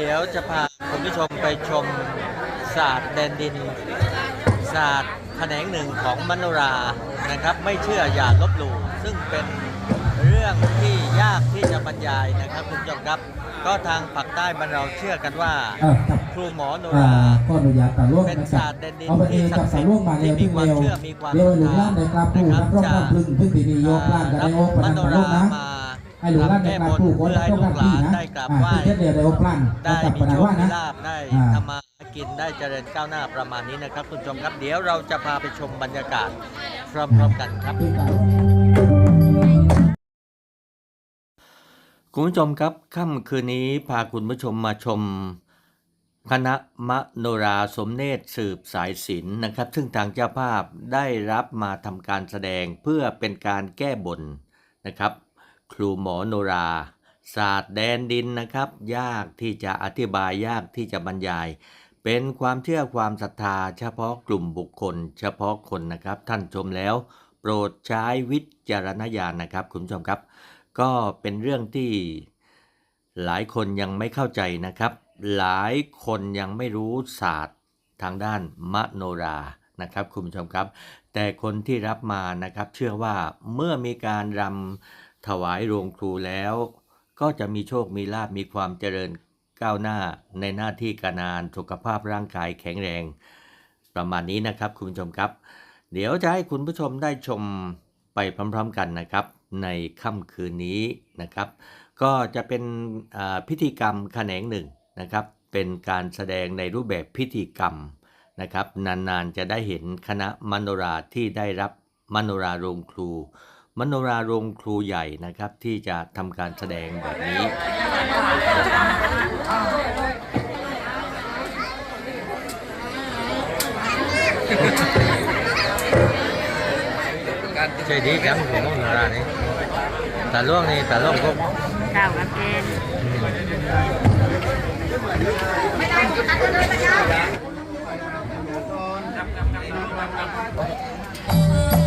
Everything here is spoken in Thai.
เดี๋ยวจะพาคุณผู้ชมไปชมศาสตร์แดนดิน ศาสตร์แขนงหนึ่งของมโนรานะครับ ไม่เชื่ออย่าลบหลู่ซึ่งเป็นเรื่องที่ยากที่จะบรรยายนะครับคุณผู้ชมครับ ก็ทางปากใต้บ้านเราเชื่อกันว่าเออครับครูหมอโนอ่าราก็อนุญาตตาล่วงเป็นนะคศารัสบตร์แดนดินเอาไปเองที่ศักับกดิ์สิตาทธิ์ล่วงมาเร็วที่มีที่ความเร็วเชื่อมีความเร็วหลวงศรัล่าทนธาในกราบปู่นะครับพระร่องจะน้ำพึ่งพึ่งตีนีโยกล่านกับไดโอปมนันโนตาราล่วงนะ มา ให้หลวงล่านในกราบปู่คนเพื่อให้ต้องลูการกหที่ลานนะได้กราบอ่าไหว้ที่เทศเดียวไดโอปลันได้กับมีปนัโชนคว่ามีนะลาบได้อ่าทำมาหากินได้เจริญก้าวหน้าประมาณนี้นะครับ คุณผู้ชมครับเดี๋ยวเราจะพาไปชมบรรยากาศพร้อมๆกันครับคุณผู้ชมครับค่ำคืนนี้พาคุณผู้ชมมาชมคณะมโนราสมเนตรสืบสายศิลป์นะครับ ซึ่งทางเจ้าภาพได้รับมาทำการแสดงเพื่อเป็นการแก้บนนะครับ ครูหมอโนราศาสตร์แดนดินนะครับ ยากที่จะอธิบายยากที่จะบรรยาย เป็นความเชื่อความศรัทธา เฉพาะกลุ่มบุคคล เฉพาะคนนะครับ ท่านชมแล้ว โปรดใช้วิจารณญาณนะครับ คุณผู้ชมครับ ก็เป็นเรื่องที่หลายคนยังไม่เข้าใจนะครับ หลายคนยังไม่รู้ศาสตร์ทางด้านมโนรานะครับคุณผู้ชมครับ แต่คนที่รับมานะครับ เชื่อว่าเมื่อมีการรำ ถวายโรงครูแล้ว ก็จะมีโชคมีลาบมีความเจริญก้าวหน้าในหน้าที่การงานสุขภาพร่างกายแข็งแรง ประมาณนี้นะครับคุณผู้ชมครับ เดี๋ยวจะให้คุณผู้ชมได้ชมไปพร้อม ๆ กันนะครับ ในค่ำคืนนี้นะครับ ก็จะเป็นพิธีกรรมแขนงหนึ่งนะครับ เป็นการแสดงในรูปแบบพิธีกรรมนะครับ นานๆจะได้เห็นคณะมโนราที่ได้รับมโนราโรงครู มโนราโรงครูใหญ่นะครับที่จะทำการแสดงแบบนี้ ใช่ดีจังผมมโนรานี่ตาล่วงนี่ตาล่วงพวกเก้ากับเกณฑ์ค